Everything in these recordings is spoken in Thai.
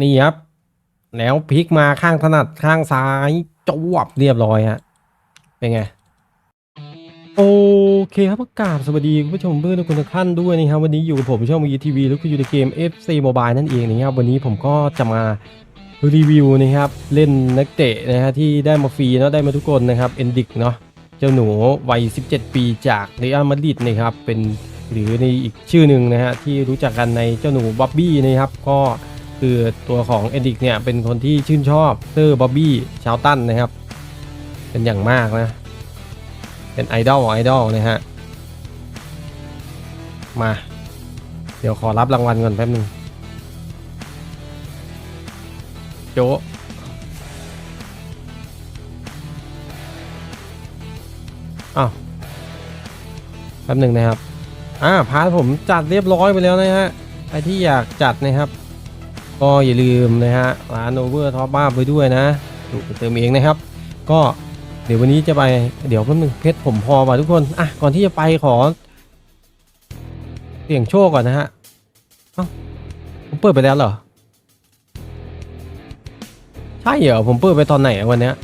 นี่ครับ แล้วพลิกมาข้างถนัดข้างซ้ายจวบเรียบร้อยฮะเป็นไงโอเคครับประกาศสวัสดีคุณผู้ชมเพื่อนทุกคนทุกท่านด้วยนะครับวันนี้อยู่กับผมช่องมีทีวีแล้วก็อยู่ในเกม FC Mobile นั่นเองนะครับวันนี้ผมก็จะมารีวิวนะครับเล่นนักเตะนะฮะที่ได้มาฟรีเนาะได้มาทุกคนนะครับเอนดิกเนาะเจ้าหนูวัย 17 ปีจากเรอัลมาดริดนะครับเป็นหรือในอีกชื่อหนึ่งนะฮะที่รู้จักกันในเจ้าหนูบ๊อบบี้นะครับก็ คือตัวของเอดิกเนี่ยเป็นคนที่ชื่นชอบเตอร์บ๊อบบี้ชาวตันนะครับ เป็นอย่างมากนะ เป็นไอดอลไอดอลนะฮะ มา เดี๋ยวขอรับรางวัลก่อนแป๊บนึง โจะอ้าวแป๊บหนึ่งนะครับ อ่าพาร์ทผมจัดเรียบร้อยไปแล้วนะฮะใครที่อยากจัดนะครับ ก็อย่าลืมนะฮะร้านโอเวอร์ท็อปบ้าไปด้วยนะเติมเองนะครับ ก็เดี๋ยววันนี้จะไปเดี๋ยวแป๊บนึงเพชรผมพอว่ะทุกคนอะก่อนที่จะไปขอ เสี่ยงโชคก่อนนะฮะเอ้าผมเปิดไปแล้วเหรอใช่เหรอผมเปิดไปตอนไหนวันเนี้ย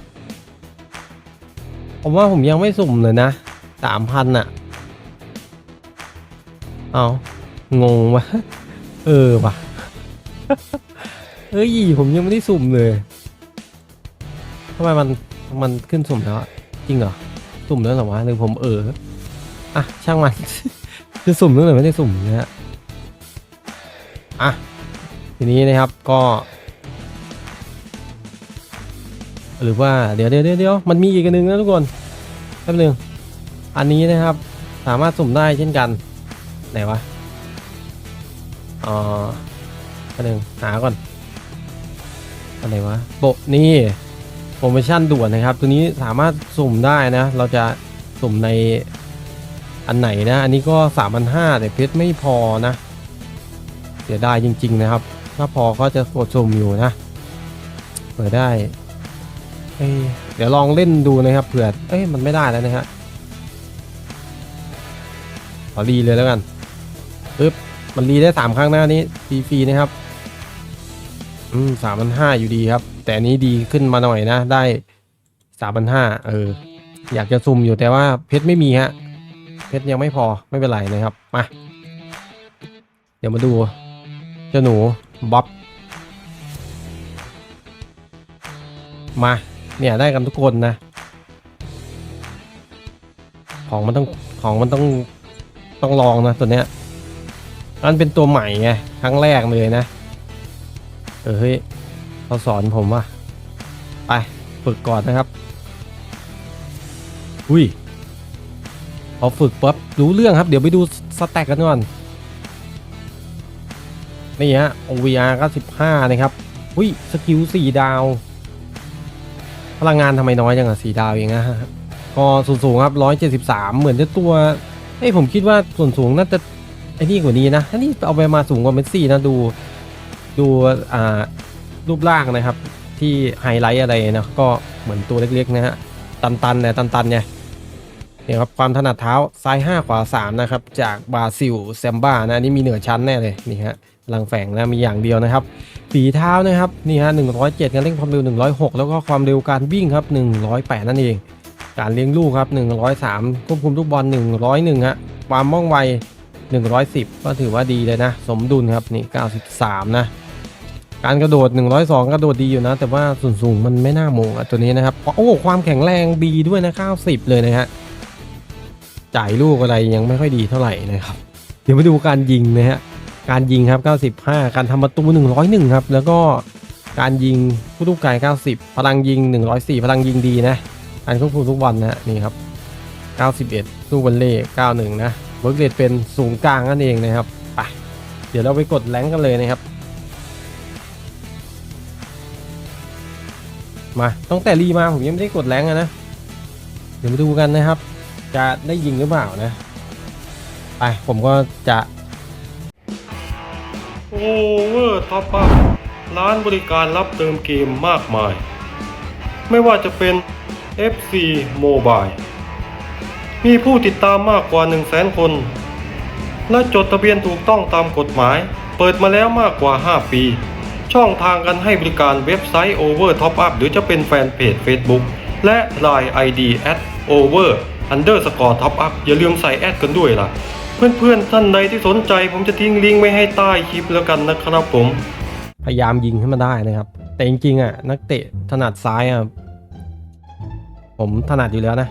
ผมว่าผมยังไม่สุ่มเลยนะสามพันอะเอางงวะเออว่ะ เฮ้ย ผมยังไม่ได้สุ่มเลยทำไมมันมันขึ้นสุ่มแล้วอะจริงเหรอสุ่มแล้วเหรอวะหรือผมเอออะช่างมัน คือสุ่มหรือไม่ได้สุ่มนะฮะอะทีนี้นะครับก็ หรือว่าเดี๋ยวเดี๋ยวเดี๋ยวมันมีอีกอันหนึงนะทุกคนแป๊บนึงอันนี้นะครับสามารถสุ่มได้เช่นกันไหนวะอ๋อแป๊บนึงหาก่อน อะไรวะโบนี่โปรโมชั่นด่วนนะครับ ตัวนี้สามารถสุ่มได้นะ เราจะสุ่มในอันไหนนะ อันนี้ก็3ามพันห้าแต่เพชรไม่พอนะ เสียดายจริง ๆนะครับ ถ้าพอก็จะกดสุ่มอยู่นะ เปิดได้เอ้ยเดี๋ยวลองเล่นดูนะครับ เผื่อ เอ้ย มันไม่ได้แล้วนะฮะขอรีเลยแล้วกันปึ๊บ มันรีได้สามครั้งหน้านี้ฟรีๆนะครับ อืมสามพันห้าอยู่ดีครับ แต่อันนี้ดีขึ้นมาหน่อยนะ ได้สามพันห้าเออ อยากจะซุ่มอยู่แต่ว่าเพชรไม่มีฮะ เพชรยังไม่พอไม่เป็นไรนะครับ มา เดี๋ยวมาดูเจ้าหนูบ๊อบมา เนี่ยได้กันทุกคนนะ ของมันต้องของมันต้องต้องลองนะตัวเนี้ยอันเป็นตัวใหม่ไงครั้งแรกเลยนะ เออเฮ้ยเขาสอนผมว่ะไปฝึกก่อนนะครับ อุ้ยพอฝึกปั๊บรู้เรื่องครับ เดี๋ยวไปดูสแต็กกันก่อน นี่ฮะ OVR 95นะครับ อุ้ยสกิล4ดาว พลังงานทำไมน้อยจังอะ4ดาวเองนะฮะก็ส่วนสูงครับ173เหมือนจะตัวเอ้ยผมคิดว่าส่วนสูงน่าจะไอ้นี่กว่านี้นะอันนี้เอาไปมาสูงกว่าเมสซี่นะดู ดูอ่ารูปร่างนะครับ ที่ไฮไลท์อะไรนะก็เหมือนตัวเล็กๆนะฮะตันๆเนี่ยตันๆเนี่ยเนี่ยครับความถนัดเท้าซ้าย 5 ขวา 3 นะครับ จากบราซิลแซมบ้านะอันนี่มีเหนือชั้นแน่เลยนี่ฮะลังแฝงนะมีอย่างเดียวนะครับฝีเท้านะครับนี่ฮะ107การเร่งความเร็ว 106 แล้วก็ความเร็วการวิ่งครับ 108 นั่นเอง การเลี้ยงลูกครับ 103 ควบคุมลูกบอล 101ฮะความว่องไว 110 ก็ถือว่าดีเลยนะ สมดุลครับนี่ 93 นะ การกระโดด 102 กระโดดดีอยู่นะ แต่ว่าส่วนสูงมันไม่น่ามงอะตัวนี้นะครับ โอ้ ความแข็งแรงดีด้วยนะ 90 เลยนะฮะ จ่ายลูกอะไรยังไม่ค่อยดีเท่าไหร่นะครับ เดี๋ยวมาดูการยิงนะฮะ การยิงครับ 95 การทำประตู 101 ครับ แล้วก็การยิงผู้ลูกไกล90 พลังยิง 104 พลังยิงดีนะ การควบคุมทุกบอลนะฮะนี่ครับ 91ลูกบอลเล่91 นะเวิร์กเรทเป็นสูงกลางนั่นเองนะครับ ไป เดี๋ยวเราไปกดแรงกันเลยนะครับ มาตั้งแต่รีมาผมยังไม่ได้กดแรงค์อะนะ เดี๋ยวมาดูกันนะครับ จะได้ยิงหรือเปล่านะ ไปผมก็จะ โอเวอร์ท็อปอัพร้านบริการรับเติมเกมมากมาย ไม่ว่าจะเป็น FC Mobile มีผู้ติดตามมากกว่า 1 0 0 0 0แสนคน และจดทะเบียนถูกต้องตามกฎหมาย เปิดมาแล้วมากกว่า 5 ปี ช่องทางกันให้บริการเว็บไซต์ Over Top Up หรือจะเป็นแฟนเพจ Facebook และ Line ID at over underscore top up อย่าลืมใส่แอดกันด้วยล่ะ เพื่อนๆท่านใดที่สนใจผมจะทิ้งลิงก์ไว้ให้ใต้คลิปแล้วกันนะครับผม พยายามยิงให้มันได้นะครับ แต่จริงๆอะนักเตะถนัดซ้ายอะผมถนัดอยู่แล้วนะ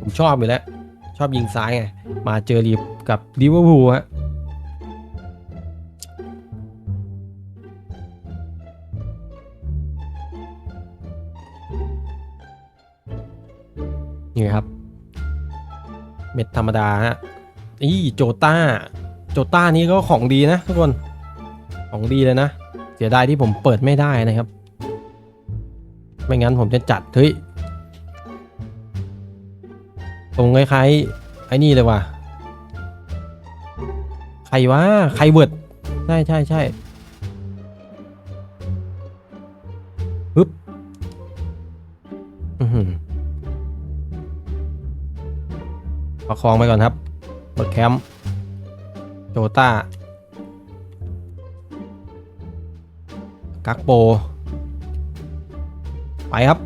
ผมชอบอยู่แล้ว ชอบยิงซ้ายไงมาเจอรีบกับลิเวอร์พูลฮะ นี่ครับ เม็ดธรรมดาฮะอีโจต้า โจต้านี้ก็ของดีนะทุกคน ของดีเลยนะ เสียดายที่ผมเปิดไม่ได้นะครับ ไม่งั้นผมจะจัดเฮ้ยตรงคล้ายๆไอ้นี่เลยว่ะ ใครวะ ใครเวิร์ด ใช่ใช่ใช่ ประคองไปก่อนครับเบิร์ดแคมป์โจต้ากักโป ไปครับ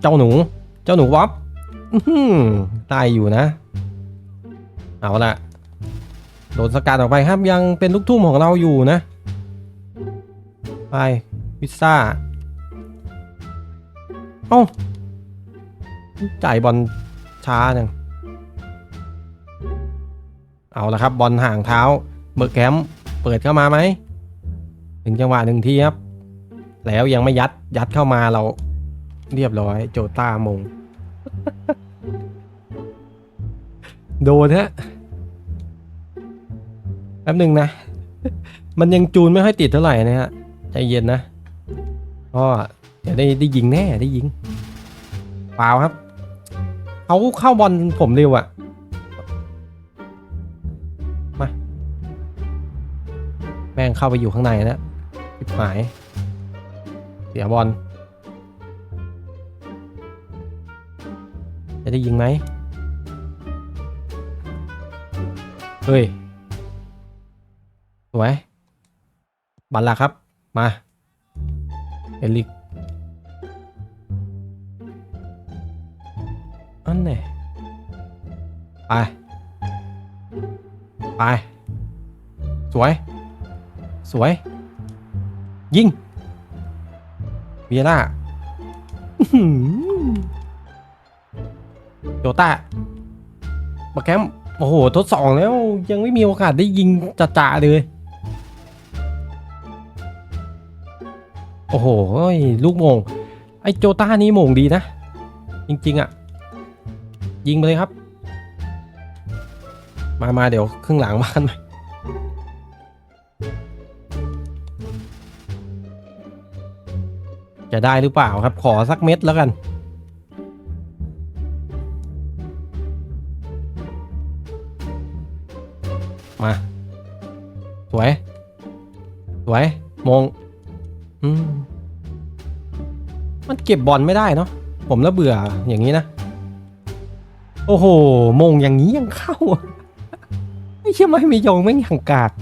เจ้าหนู เจ้าหนูวับอื้อหือได้อยู่นะ เอาละโดนสกัดออกไปครับยังเป็นลูกทุ่มของเราอยู่นะ ไปพิซซ่า เอ้าจ่ายบอลช้าจัง เอาละครับบอลห่างเท้าเบิร์กแคมป์เปิดเข้ามาไหมถึงจังหวะหนึ่งทีครับ แล้วยังไม่ยัดยัดเข้ามาเราเรียบร้อย โจต้ามง โดนฮะแป๊บหนึ่งนะ มันยังจูนไม่ค่อยติดเท่าไหร่นะฮะใจเย็นนะก็เดี๋ยวได้ได้ยิงแน่ได้ยิงเปล่าครับเขาเข้าบอลผมเร็วอะ งเข้าไปอยู่ข้างในแล้วปิดหาย เสียบอล จะได้ยิงไหม เฮ้ย สวย บัลละครับ มา เอลิก อันไหนไป ไป สวย สวย ยิงเวียร่าโจต้าบักแคมโอ้โห ทดสองแล้วยังไม่มีโอกาสได้ยิงจ่าๆเลย โอ้โห ลูกโมง ไอ้โจต้านี่โมงดีนะ จริง ๆอะ ยิงไปเลยครับ มามาเดี๋ยวครึ่งหลังมากันใหม จะได้หรือเปล่าครับ ขอสักเม็ดแล้วกัน มา สวย สวย มง อืม มันเก็บบอลไม่ได้เนาะ ผมแล้วเบื่ออย่างนี้นะ โอ้โห มงอย่างนี้ยังเข้าอะไม่เชื่อไม่มียงไม่งอย่างกาก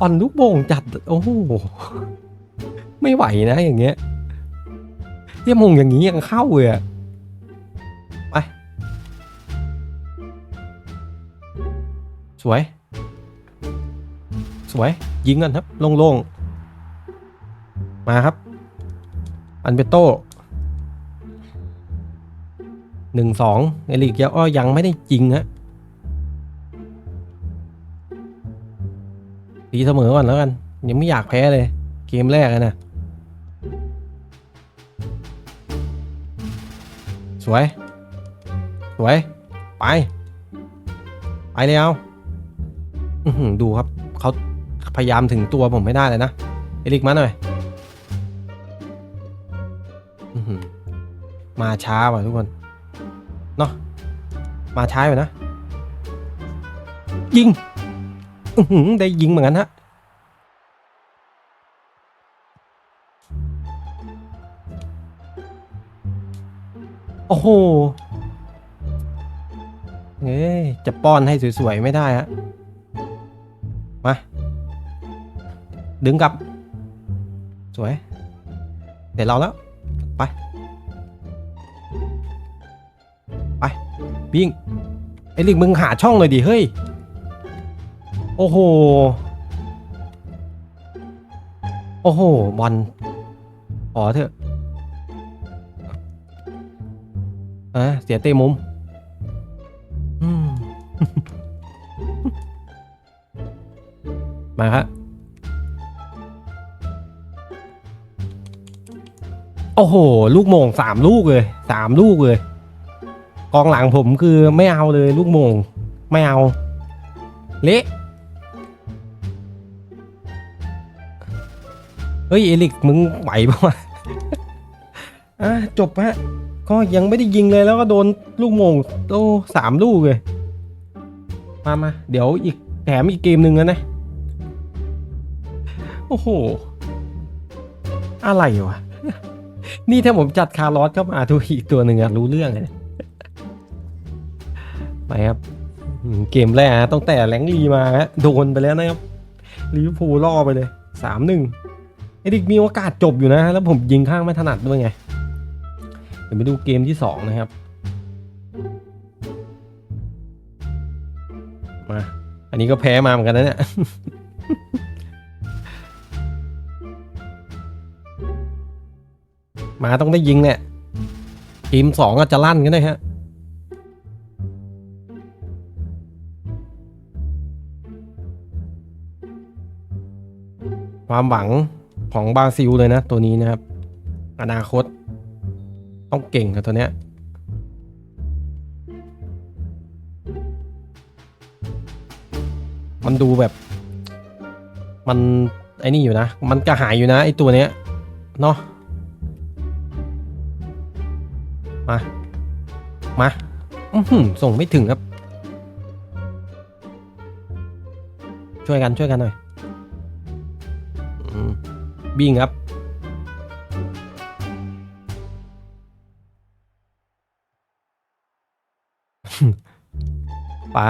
อ่อนลูกโป่งจัด โอ้โห ไม่ไหวนะอย่างเงี้ยเยี่ยมงอย่างนี้ยังเข้าเลยอะไป สวย สวย ยิงกันครับ โล่งๆ มาครับ อันเบโต้หนึ่งสองเอลิกยังอ้อยังไม่ได้จริงฮะตีเสมอก่อนแล้วกัน ยังไม่อยากแพ้เลย เกมแรกอะนะ สวย สวย ไป ไปเลยเอาดูครับ เขาพยายามถึงตัวผมไม่ได้เลยนะ เอลิกมาหน่อยมาช้าว่ะทุกคน เนาะมาช้าไปนะ ยิงได้ยิงเหมือนกันฮะ โอ้โหเอ้ยจะป้อนให้สวยๆไม่ได้ฮะมา ดึงกลับ สวย เดี๋ยวเราแล้ว ไป ไปวิ่งไอ้ลิกมึงหาช่องเลยดิ เฮ้ย โอ้โห โอ้โห บอลขอเถอะ อะเสียเตะมุมอืม มาครับโอ้โห ลูกโมงสามลูกเลยสามลูกเลย กองหลังผมคือไม่เอาเลยลูกโมง ไม่เอา เละเฮ้ย เอลิก มึงไหวปะวะอะจบฮะ ก็ยังไม่ได้ยิงเลยแล้วก็โดนลูกโมงโอ้สามลูกเลย มามาเดี๋ยวอีกแถมอีกเกมหนึ่งแล้วนะ โอ้โห อะไรวะ นี่ถ้าผมจัดคาร์ลอสเข้ามาตัวอีกตัวหนึ่งอะรู้เรื่องเลยไปครับเกมแรกตั้งแต่แรงลีมาฮะโดนไปแล้วนะครับลิเวอร์พูลล่อไปเลยสามหนึ่งไอ้ดิกมีโอกาสจบอยู่นะ แล้วผมยิงข้างไม่ถนัดด้วยไง ยวไปดูเกมที่สองนะครับ มา อันนี้ก็แพ้มาเหมือนกันนะเนี่ยมาต้องได้ยิงเนี่ยทีมสองอาจจะลั่นกันเลยฮะความหวังของบราซิลเลยนะ ตัวนี้นะครับ อนาคต ต้องเก่งกับตัวเนี้ยมันดูแบบ มันไอ้นี่อยู่นะ มันกระหายอยู่นะไอ้ตัวเนี้ยเนาะมา มาอือหืส่งไม่ถึงครับ ช่วยกันช่วยกันหน่อยอบิงครับ ไป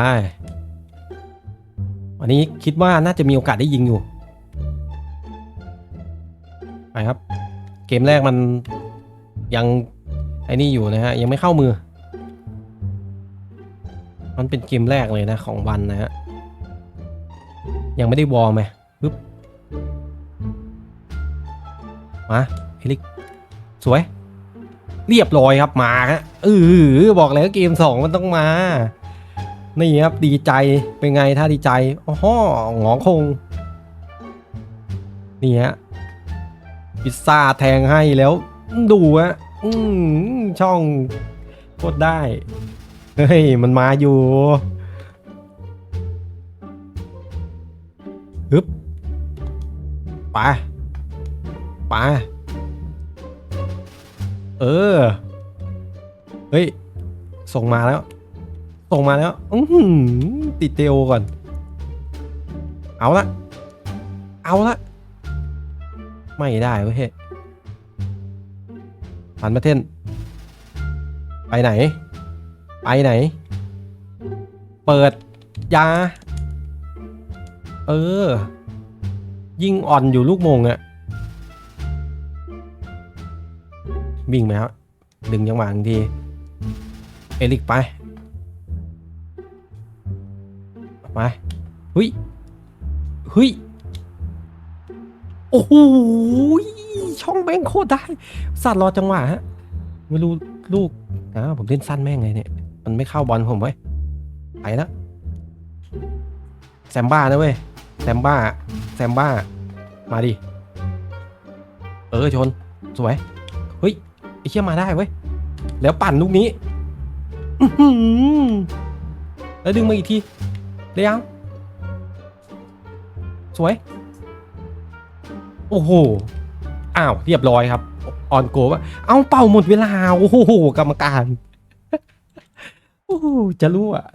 วันนี้คิดว่าน่าจะมีโอกาสได้ยิงอยู่ ไปครับ เกมแรกมันยังไอ้นี่อยู่นะฮะ ยังไม่เข้ามือ มันเป็นเกมแรกเลยนะของวันนะฮะ ยังไม่ได้วอร์มไหมปึ๊บ มาเฮลิก สวย เรียบร้อยครับมาฮะเออบอกแล้วเกมสองมันต้องมา นี่ครับดีใจเป็นไงถ้าดีใจอ๋อหงอคงนี่ฮะพิซซ่าแทงให้แล้ว ดูฮะอืมช่องโคตรได้ เฮ้ย มันมาอยู่ฮึบไปไปเออ เฮ้ย ส่งมาแล้ว ส่งมาแล้วอืติดเตโอก่อน เอาละ เอาละ ไม่ได้เว้ยเฮ้ยพันมาเทนไปไหน ไปไหน เปิดยา เออ ยิ่งอ่อนอยู่ลูกมงอะวิ่งไหมครับดึงยังหวะทันที เอลิกไป ไปเฮ้ยเฮ้ยโอ้โหช่องแม่งโคตรได้สัตว์รอจังหวะฮะไม่รู้ลูกอ่าผมเล่นสั้นแม่งไงเนี่ย มันไม่เข้าบอลผมไว้ยไปแล้วแซมบ้านะเว้ยแซมบ้าแซมบ้า มาดิ เออชน สวย เฮ้ย ไอ้เชี่ยมาได้เว้ย แล้วปั่นลูกนี้แล้วดึงมาอีกที เลี้ยงสวย โอ้โห อ้าว เรียบร้อยครับ ออนโกว่า เอาเป่าหมดเวลา โอ้โห กรรมการ โอ้โห จะรู้อะ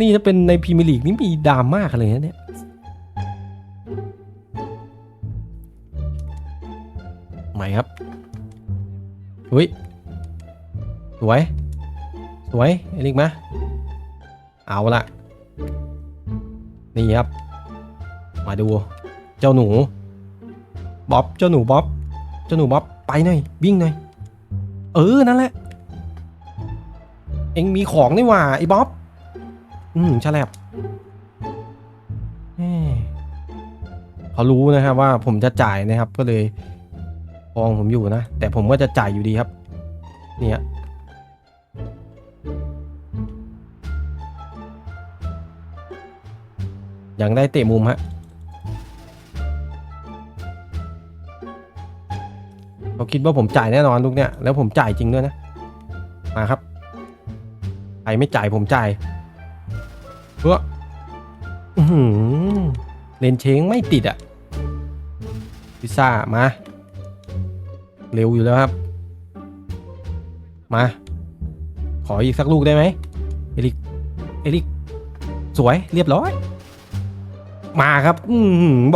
นี่ถ้าเป็นในพรีเมียร์ลีกนี่มีดราม่ากันเลยนะเนี่ยใหม่ครับเฮ้ย สวย สวยเอลิกมา เอาละนี่ครับ มาดู เจ้าหนูบ๊อบเจ้าหนูบ๊อบเจ้าหนูบ๊อบไปหน่อยวิ่งหน่อยเออนั่นแหละ เอ็งมีของนี่หว่าไอ้บ๊อบอืมฉลับเขารู้นะครับว่าผมจะจ่ายนะครับก็เลยฟองผมอยู่นะ แต่ผมก็จะจ่ายอยู่ดีครับ เนี่ย ยังได้เตะมุมฮะเขาคิดว่าผมจ่ายแน่นอนลูกเนี่ยแล้วผมจ่ายจริงด้วยนะมาครับใครไม่จ่ายผมจ่ายเพื่ออื้อเลนเชงไม่ติดอะพิซซ่ามา เร็วอยู่แล้วครับ มา ขออีกสักลูกได้ไหมเอลิกเอลิกสวยเรียบร้อย มาครับอื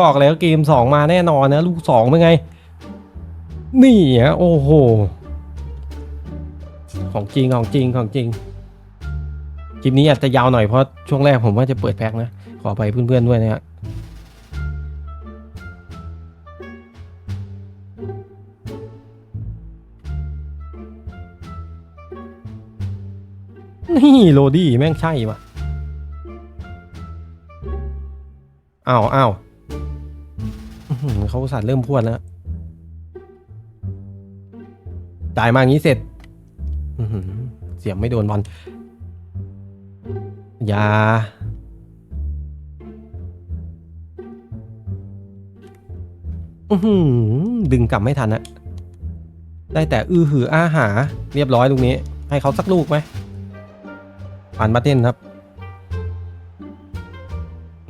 บอกแล้วเกมสองมาแน่นอนนะ ลูกสองเป็นไง นี่ฮะโอ้โห ของจริงของจริงของจริงคลิปนี้อาจจะยาวหน่อยเพราะช่วงแรกผมว่าจะเปิดแพ็คนะ ขอไปเพื่อนๆด้วยนะฮะนี่โรดี้แม่งใช่ปะ อ้าวอ้าวเขาสัตว์เริ่มพวดแล้ว จ่ายมาอย่างนี้เสร็จเสียบไม่โดนบอลอย่าอือหือดึงกลับไม่ทันอะได้แต่อื้อหืออาหา เรียบร้อยลูกนี้ ให้เขาสักลูกไหมผ่านมาเต้นครับ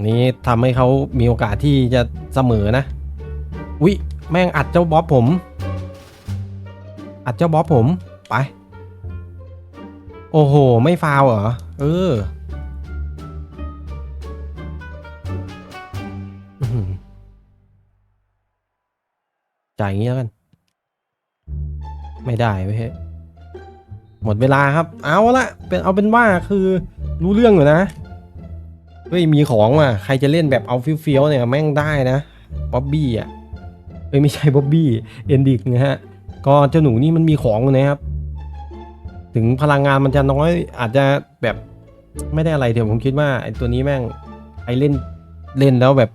นี้ทำให้เขามีโอกาสที่จะเสมอนะวิแม่งอัดเจ้าบ๊อบผม อัดเจ้าบ๊อบผมไป โอ้โห ไม่ฟาวเหรอ เออจ่ายอย่างนี้แล้วกัน ไม่ได้ไม่ใช่ยหมดเวลาครับ เอาละเป็นเอาเป็นว่าคือรู้เรื่องอยู่นะ เฮ้ยมีของว่ะใครจะเล่นแบบเอาเฟี้ยวเนี่ยแม่งได้นะบ๊อบบี้อะเอ้ยไม่ใช่บ๊อบบี้เอนดิกนะฮะก็เจ้าหนูนี่มันมีของอยู่นะครับ ถึงพลังงานมันจะน้อยอาจจะแบบไม่ได้อะไรเดี๋ยวผมคิดว่าไอ้ตัวนี้แม่งไอเล่นเล่นแล้วแบบ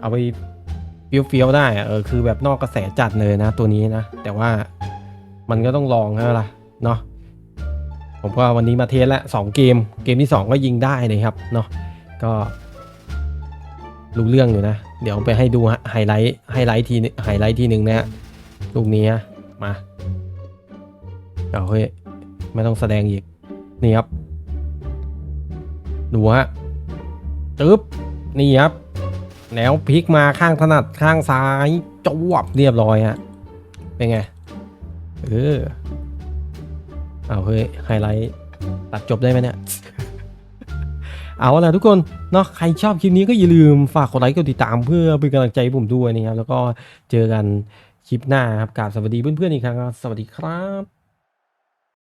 เอาไปเฟี้ยวๆได้เออคือแบบนอกกระแสจัดเลยนะ ตัวนี้นะ แต่ว่ามันก็ต้องลองใช่ไหมล่ะเนาะผมก็วันนี้มาเทสละสองเกม เกมที่สองก็ยิงได้นะครับเนาะ ก็รู้เรื่องอยู่นะ เดี๋ยวไปให้ดูไฮไลท์ไฮไลท์ทีนึงไฮไลท์ทีหนึ่งนะฮะลูกนี้มาเอาเฮ้ยไม่ต้องแสดงอีก นี่ครับ ดูฮะจึ๊บนี่ครับ แล้วพลิกมาข้างถนัดข้างซ้ายจวบเรียบร้อยฮะเป็นไงเออเอาเฮ้ยไฮไลท์ตัดจบได้ไหมเนี่ย เอาละทุกคนเนาะใครชอบคลิปนี้ก็อย่าลืมฝากกดไลค์กดติดตามเพื่อเป็นกำลังใจให้ผมด้วยนะครับแล้วก็เจอกันคลิปหน้าครับกราบสวัสดีเพื่อนๆอีกครั้งสวัสดีครับ